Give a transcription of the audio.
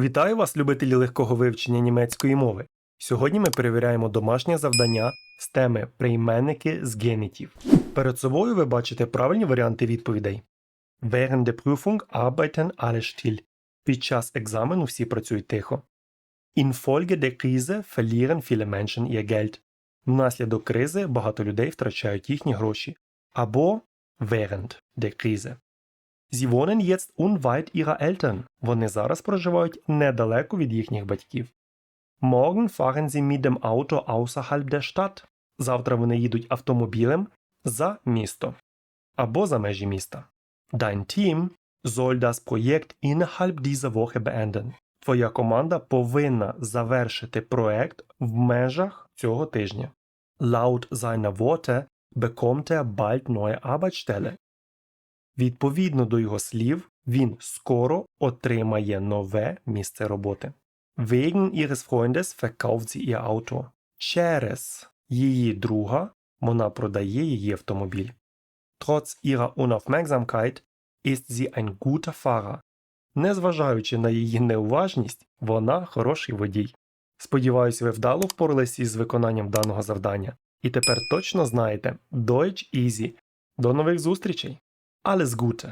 Вітаю вас, любителі легкого вивчення німецької мови. Сьогодні ми перевіряємо домашнє завдання з теми прийменники з генітів. Перед собою ви бачите правильні варіанти відповідей. Während der Prüfung arbeiten alle still. Під час екзамену всі працюють тихо. Infolge der Krise verlieren viele Menschen ihr Geld. Внаслідок кризи багато людей втрачають їхні гроші. Або während der Krise. Sie wohnen jetzt unweit ihrer Eltern. Вони зараз проживають недалеко від їхніх батьків. Morgen fahren sie mit dem Auto außerhalb der Stadt. Завтра вони їдуть автомобілем за місто або за межі міста. Dein Team soll das Projekt innerhalb dieser Woche beenden. Твоя команда повинна завершити проект в межах цього тижня. Laut seiner Worte bekommt er bald neue Arbeitsstelle. Відповідно до його слів, він скоро отримає нове місце роботи. Wegen ihres Freundes verkauft sie ihr Auto. Через її друга вона продає її автомобіль. Trotz ihrer Unaufmerksamkeit ist sie ein guter Fahrer. Незважаючи на її неуважність, вона хороший водій. Сподіваюсь, ви вдало впоралися із виконанням даного завдання. І тепер точно знаєте Deutsch Easy. До нових зустрічей! Alles Gute!